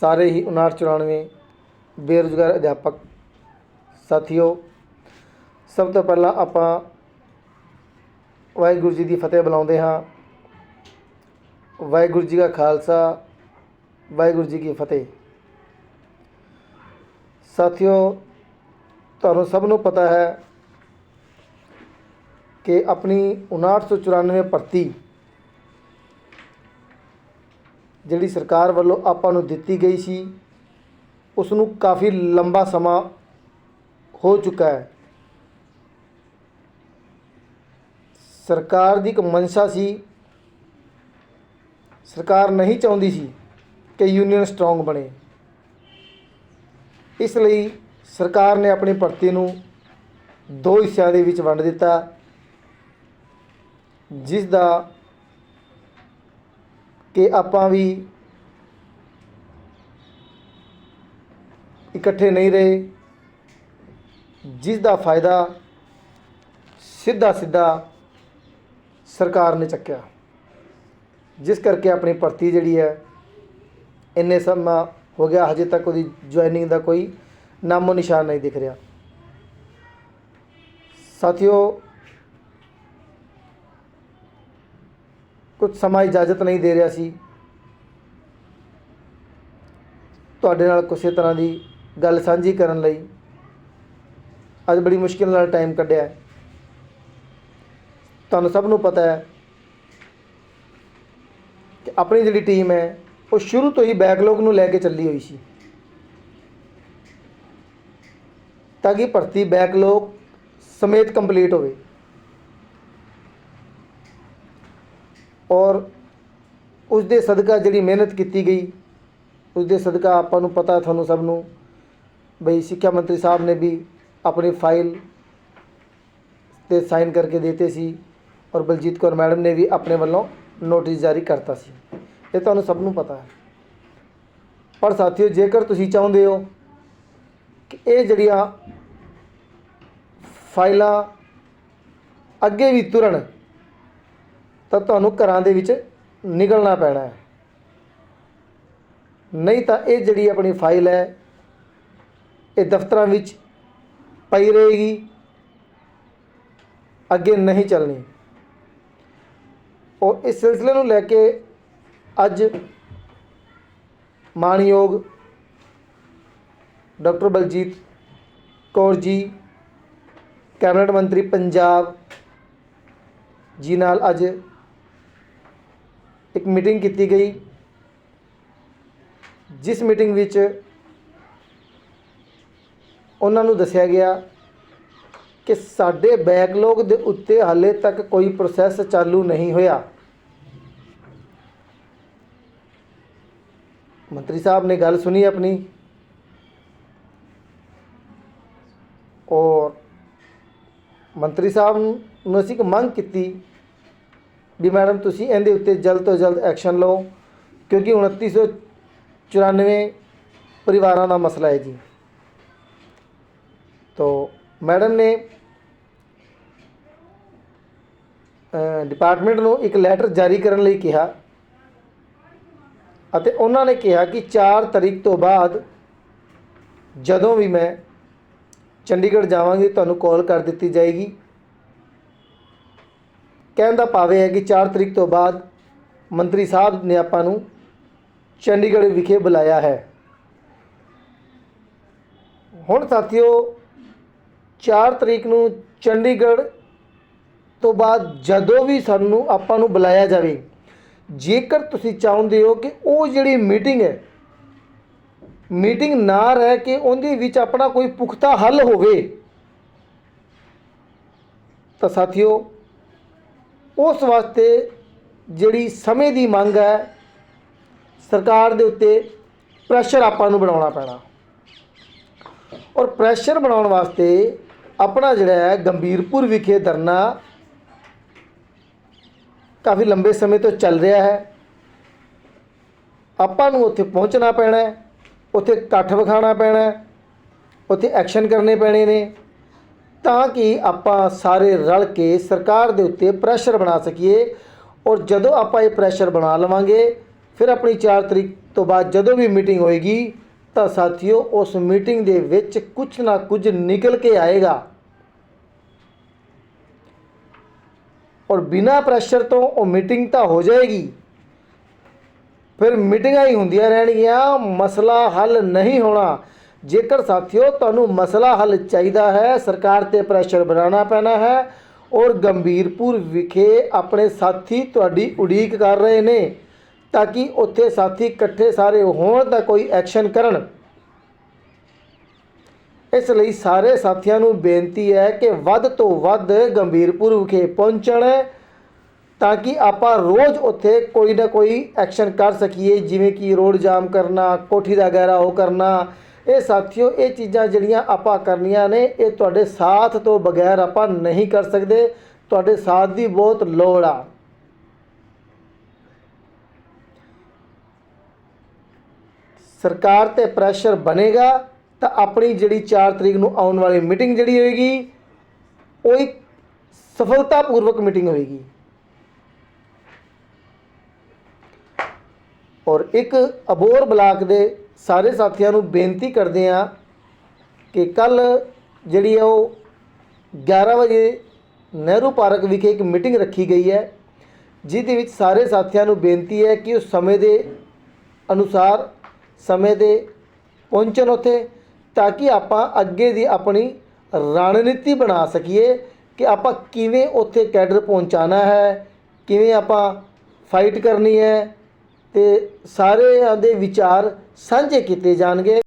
ਸਾਰੇ ਹੀ 5994 ਬੇਰੁਜ਼ਗਾਰ ਅਧਿਆਪਕ ਸਾਥੀਓ, ਸਭ ਤੋਂ ਪਹਿਲਾਂ ਆਪਾਂ ਵਾਹਿਗੁਰੂ ਜੀ ਦੀ ਫਤਿਹ ਬੁਲਾਉਂਦੇ ਹਾਂ। ਵਾਹਿਗੁਰੂ ਜੀ ਕਾ ਖਾਲਸਾ, ਵਾਹਿਗੁਰੂ ਜੀ ਕੀ ਫਤਿਹ। ਸਾਥੀਓ, ਤੁਹਾਨੂੰ ਸਭ ਨੂੰ ਪਤਾ ਹੈ ਕਿ ਆਪਣੀ 5994 ਭਰਤੀ ਜਿਹੜੀ ਸਰਕਾਰ ਵੱਲੋਂ ਆਪਾਂ ਨੂੰ ਦਿੱਤੀ ਗਈ ਸੀ ਉਸ ਨੂੰ ਕਾਫੀ ਲੰਬਾ ਸਮਾਂ ਹੋ ਚੁੱਕਾ ਹੈ। ਸਰਕਾਰ ਦੀ ਇੱਕ ਮਨਸ਼ਾ ਸੀ, ਸਰਕਾਰ ਨਹੀਂ ਚਾਹੁੰਦੀ ਸੀ ਕਿ ਯੂਨੀਅਨ ਸਟਰੋਂਗ ਬਣੇ। ਇਸ ਲਈ ਸਰਕਾਰ ਨੇ ਆਪਣੀ ਭਰਤੀ ਨੂੰ ਦੋ ਹਿੱਸਿਆਂ ਦੇ ਵਿੱਚ ਵੰਡ ਦਿੱਤਾ ਜਿਸ ਦਾ ਕਿ ਆਪਾਂ ਵੀ ਇਕੱਠੇ ਨਹੀਂ ਰਹੇ ਜਿਸ ਦਾ ਫਾਇਦਾ ਸਿੱਧਾ ਸਿੱਧਾ ਸਰਕਾਰ ਨੇ ਚੱਕਿਆ। ਜਿਸ ਕਰਕੇ ਆਪਣੀ ਭਰਤੀ ਜਿਹੜੀ ਹੈ, ਇੰਨੇ ਸਮਾਂ ਹੋ ਗਿਆ, ਹਜੇ ਤੱਕ ਉਹਦੀ ਜੁਆਇਨਿੰਗ ਦਾ ਕੋਈ ਨਾਮੋ ਨਿਸ਼ਾਨ ਨਹੀਂ ਦਿਖ ਰਿਹਾ। ਸਾਥੀਓ ਕੁਝ ਸਮਾਂ ਇਜਾਜ਼ਤ ਨਹੀਂ ਦੇ ਰਿਹਾ ਸੀ। ਤੁਹਾਡੇ ਨਾਲ ਕਿਸੇ ਤਰ੍ਹਾਂ ਦੀ ਗੱਲ ਸਾਂਝੀ ਕਰਨ ਲਈ ਅੱਜ ਬੜੀ ਮੁਸ਼ਕਿਲ ਨਾਲ ਟਾਈਮ ਕੱਢਿਆ ਤੁਹਾਨੂੰ ਸਭ ਨੂੰ ਪਤਾ ਹੈ ਕਿ ਆਪਣੀ ਜਿਹੜੀ ਟੀਮ ਹੈ, ਉਹ ਸ਼ੁਰੂ ਤੋਂ ਹੀ ਬੈਕਲੌਗ ਨੂੰ ਲੈ ਕੇ ਚੱਲੀ ਹੋਈ ਸੀ। ਤਾਂ ਕਿ ਭਰਤੀ ਬੈਕਲੌਗ ਸਮੇਤ ਕੰਪਲੀਟ ਹੋਵੇ। ਔਰ ਉਸ ਦੇ ਸਦਕਾ ਜਿਹੜੀ ਮਿਹਨਤ ਕੀਤੀ ਗਈ ਉਸ ਦੇ ਸਦਕਾ ਆਪਾਂ ਨੂੰ ਪਤਾ ਤੁਹਾਨੂੰ ਸਭ ਨੂੰ ਬਈ ਸਿੱਖਿਆ ਮੰਤਰੀ ਸਾਹਿਬ ਨੇ ਵੀ ਆਪਣੀ ਫਾਈਲ ਤੇ ਸਾਈਨ ਕਰਕੇ ਦਿੱਤੇ ਸੀ ਔਰ ਬਲਜੀਤ ਕੌਰ ਮੈਡਮ ਨੇ ਵੀ ਆਪਣੇ ਵੱਲੋਂ ਨੋਟਿਸ ਜਾਰੀ ਕਰਤਾ ਸੀ। ਇਹ ਤੁਹਾਨੂੰ ਸਭ ਨੂੰ ਪਤਾ ਹੈ। ਪਰ ਸਾਥੀਓ, ਜੇਕਰ ਤੁਸੀਂ ਚਾਹੁੰਦੇ ਹੋ ਕਿ ਇਹ ਜਿਹੜੀਆਂ ਫਾਈਲਾਂ ਅੱਗੇ ਵੀ ਤੁਰਨ ਤਾਂ ਤੁਹਾਨੂੰ ਘਰਾਂ ਦੇ ਵਿੱਚ ਨਿਕਲਣਾ ਪੈਣਾ ਹੈ। ਨਹੀਂ ਤਾਂ ਇਹ ਜਿਹੜੀ ਆਪਣੀ ਫਾਈਲ ਹੈ, ਇਹ ਦਫ਼ਤਰਾਂ ਵਿੱਚ ਪਈ ਰਹੇਗੀ। ਅੱਗੇ ਨਹੀਂ ਚੱਲਣੀ। ਔਰ ਇਸ ਸਿਲਸਿਲੇ ਨੂੰ ਲੈ ਕੇ ਅੱਜ ਮਾਨਯੋਗ ਡਾਕਟਰ ਬਲਜੀਤ ਕੌਰ ਜੀ, ਕੈਬਨਿਟ ਮੰਤਰੀ ਪੰਜਾਬ ਜੀ ਨਾਲ ਅੱਜ ਇੱਕ ਮੀਟਿੰਗ ਕੀਤੀ ਗਈ, ਜਿਸ ਮੀਟਿੰਗ ਵਿੱਚ ਉਹਨਾਂ ਨੂੰ ਦੱਸਿਆ ਗਿਆ ਕਿ ਸਾਡੇ ਬੈਕਲੌਗ ਦੇ ਉੱਤੇ ਹਾਲੇ ਤੱਕ ਕੋਈ ਪ੍ਰੋਸੈਸ ਚਾਲੂ ਨਹੀਂ ਹੋਇਆ। ਮੰਤਰੀ ਸਾਹਿਬ ਨੇ ਗੱਲ ਸੁਣੀ ਆਪਣੀ। ਔਰ ਮੰਤਰੀ ਸਾਹਿਬ ਨੂੰ ਅਸੀਂ ਇੱਕ ਮੰਗ ਕੀਤੀ ਵੀ ਮੈਡਮ ਤੁਸੀਂ ਇਹਦੇ ਉੱਤੇ ਜਲਦ ਤੋਂ ਜਲਦ ਐਕਸ਼ਨ ਲਓ, ਕਿਉਂਕਿ 2994 ਪਰਿਵਾਰਾਂ ਦਾ ਮਸਲਾ ਹੈ ਜੀ। ਤੋ ਮੈਡਮ ਨੇ ਡਿਪਾਰਟਮੈਂਟ ਨੂੰ ਇੱਕ ਲੈਟਰ ਜਾਰੀ ਕਰਨ ਲਈ ਕਿਹਾ ਅਤੇ ਉਹਨਾਂ ਨੇ ਕਿਹਾ ਕਿ 4 ਤਰੀਕ ਤੋਂ ਬਾਅਦ ਜਦੋਂ ਵੀ ਮੈਂ ਚੰਡੀਗੜ੍ਹ ਜਾਵਾਂਗੀ, ਤੁਹਾਨੂੰ ਕਾਲ ਕਰ ਦਿੱਤੀ ਜਾਏਗੀ। ਕਹਿਣ ਦਾ ਭਾਵ ਹੈ ਕਿ 4 ਤਰੀਕ ਤੋਂ ਬਾਅਦ ਮੰਤਰੀ ਸਾਹਿਬ ਨੇ ਆਪਾਂ ਨੂੰ ਚੰਡੀਗੜ੍ਹ ਵਿਖੇ ਬੁਲਾਇਆ ਹੈ। ਹੁਣ ਸਾਥੀਓ 4 ਤਰੀਕ ਨੂੰ ਚੰਡੀਗੜ੍ਹ ਤੋਂ ਬਾਅਦ ਜਦੋਂ ਵੀ ਸਾਨੂੰ ਆਪਾਂ ਨੂੰ ਬੁਲਾਇਆ ਜਾਵੇ, ਜੇਕਰ ਤੁਸੀਂ ਚਾਹੁੰਦੇ ਹੋ ਕਿ ਉਹ ਜਿਹੜੀ ਮੀਟਿੰਗ ਹੈ, ਮੀਟਿੰਗ ਨਾ ਰਹਿ ਕੇ ਉਹਦੇ ਵਿੱਚ ਆਪਣਾ ਕੋਈ ਪੁਖਤਾ ਹੱਲ ਹੋਵੇ, ਤਾਂ ਸਾਥੀਓ ਉਸ ਵਾਸਤੇ ਜਿਹੜੀ ਸਮੇਂ ਦੀ ਮੰਗ ਹੈ, ਸਰਕਾਰ ਦੇ ਉੱਤੇ ਪ੍ਰੈਸ਼ਰ ਆਪਾਂ ਨੂੰ ਬਣਾਉਣਾ ਪੈਣਾ। ਔਰ ਪ੍ਰੈਸ਼ਰ ਬਣਾਉਣ ਵਾਸਤੇ ਆਪਣਾ ਜਿਹੜਾ ਹੈ, ਗੰਭੀਰਪੁਰ ਵਿਖੇ ਧਰਨਾ ਕਾਫੀ ਲੰਬੇ ਸਮੇਂ ਤੋਂ ਚੱਲ ਰਿਹਾ ਹੈ। ਆਪਾਂ ਨੂੰ ਉੱਥੇ ਪਹੁੰਚਣਾ ਪੈਣਾ ਹੈ, ਉੱਥੇ ਇਕੱਠ ਵਿਖਾਉਣਾ ਪੈਣਾ ਹੈ, ਉੱਥੇ ਐਕਸ਼ਨ ਕਰਨੇ ਪੈਣੇ ਨੇ। ਤਾਂ ਕਿ ਆਪਾਂ ਸਾਰੇ ਰਲ ਕੇ ਸਰਕਾਰ ਦੇ ਉੱਤੇ ਪ੍ਰੈਸ਼ਰ ਬਣਾ ਸਕੀਏ ਔਰ ਜਦੋਂ ਆਪਾਂ ਇਹ ਪ੍ਰੈਸ਼ਰ ਬਣਾ ਲਵਾਂਗੇ, ਫਿਰ ਆਪਣੀ 4 ਤਰੀਕ ਤੋਂ ਬਾਅਦ ਜਦੋਂ ਵੀ ਮੀਟਿੰਗ ਹੋਏਗੀ, ਤਾਂ ਸਾਥੀਓ ਉਸ ਮੀਟਿੰਗ ਦੇ ਵਿੱਚ ਕੁਝ ਨਾ ਕੁਝ ਨਿਕਲ ਕੇ ਆਏਗਾ। ਔਰ ਬਿਨਾ ਪ੍ਰੈਸ਼ਰ ਤੋਂ ਉਹ ਮੀਟਿੰਗ ਤਾਂ ਹੋ ਜਾਏਗੀ। ਫਿਰ ਮੀਟਿੰਗਾਂ ਹੀ ਹੁੰਦੀਆਂ ਰਹਿਣਗੀਆਂ, ਮਸਲਾ ਹੱਲ ਨਹੀਂ ਹੋਣਾ। ਜੇਕਰ ਸਾਥੀਓ ਤੁਹਾਨੂੰ ਮਸਲਾ ਹੱਲ ਚਾਹੀਦਾ ਹੈ, ਸਰਕਾਰ ਤੇ ਪ੍ਰੈਸ਼ਰ ਬਣਾਉਣਾ ਪੈਣਾ ਹੈ ਔਰ ਗੰਭੀਰਪੁਰ ਵਿਖੇ ਆਪਣੇ ਸਾਥੀ ਤੁਹਾਡੀ ਉਡੀਕ ਕਰ ਰਹੇ ਨੇ ਤਾਂ ਕਿ ਉੱਥੇ ਸਾਥੀ ਇਕੱਠੇ ਸਾਰੇ ਹੋਣ ਤਾਂ ਕੋਈ ਐਕਸ਼ਨ ਕਰਨ। ਇਸ ਲਈ ਸਾਰੇ ਸਾਥੀਆਂ ਨੂੰ ਬੇਨਤੀ ਹੈ ਕਿ ਵੱਧ ਤੋਂ ਵੱਧ ਗੰਭੀਰਪੁਰ ਵਿਖੇ ਪਹੁੰਚਣ ਤਾਂ ਕਿ ਆਪਾਂ ਰੋਜ਼ ਉੱਥੇ ਕੋਈ ਨਾ ਕੋਈ ਐਕਸ਼ਨ ਕਰ ਸਕੀਏ, ਜਿਵੇਂ ਕਿ ਰੋਡ ਜਾਮ ਕਰਨਾ, ਕੋਠੀ ਦਾ ਗਹਿਰਾ ਉਹ ਕਰਨਾ ਇਹ ਸਾਥੀਓ, ਇਹ ਚੀਜ਼ਾਂ ਜਿਹੜੀਆਂ ਆਪਾਂ ਕਰਨੀਆਂ ਨੇ, ਇਹ ਤੁਹਾਡੇ ਸਾਥ ਤੋਂ ਬਗੈਰ ਆਪਾਂ ਨਹੀਂ ਕਰ ਸਕਦੇ। ਤੁਹਾਡੇ ਸਾਥ ਦੀ ਬਹੁਤ ਲੋੜ ਆ। ਸਰਕਾਰ ਤੇ ਪ੍ਰੈਸ਼ਰ ਬਣੇਗਾ ਤਾਂ ਆਪਣੀ ਜਿਹੜੀ 4 ਤਰੀਕ ਨੂੰ ਆਉਣ ਵਾਲੀ ਮੀਟਿੰਗ ਜਿਹੜੀ ਹੋਏਗੀ, ਉਹ ਇੱਕ ਸਫਲਤਾਪੂਰਵਕ ਮੀਟਿੰਗ ਹੋਏਗੀ। ਔਰ ਇੱਕ ਅਬੋਰ ਬਲਾਕ ਦੇ ਸਾਰੇ ਸਾਥੀਆਂ ਨੂੰ ਬੇਨਤੀ ਕਰਦੇ ਆ ਕਿ ਕੱਲ ਜਿਹੜੀ ਹੈ ਉਹ 11 ਵਜੇ ਨਹਿਰੂ ਪਾਰਕ ਵਿਖੇ ਇੱਕ ਮੀਟਿੰਗ ਰੱਖੀ ਗਈ ਹੈ, ਜਿਹਦੇ ਵਿੱਚ ਸਾਰੇ ਸਾਥੀਆਂ ਨੂੰ ਬੇਨਤੀ ਹੈ ਕਿ ਉਹ ਸਮੇਂ ਦੇ ਅਨੁਸਾਰ ਸਮੇਂ ਦੇ ਪਹੁੰਚਣ ਉੱਥੇ ਤਾਂ ਕਿ ਆਪਾਂ ਅੱਗੇ ਦੀ ਆਪਣੀ ਰਣਨੀਤੀ ਬਣਾ ਸਕੀਏ ਕਿ ਆਪਾਂ ਕਿਵੇਂ ਉੱਥੇ ਕੈਡਰ ਪਹੁੰਚਾਣਾ ਹੈ, ਕਿਵੇਂ ਆਪਾਂ ਫਾਈਟ ਕਰਨੀ ਹੈ ਅਤੇ ਸਾਰਿਆਂ ਦੇ ਵਿਚਾਰ ਸਾਂਝੇ ਕੀਤੇ ਜਾਣਗੇ।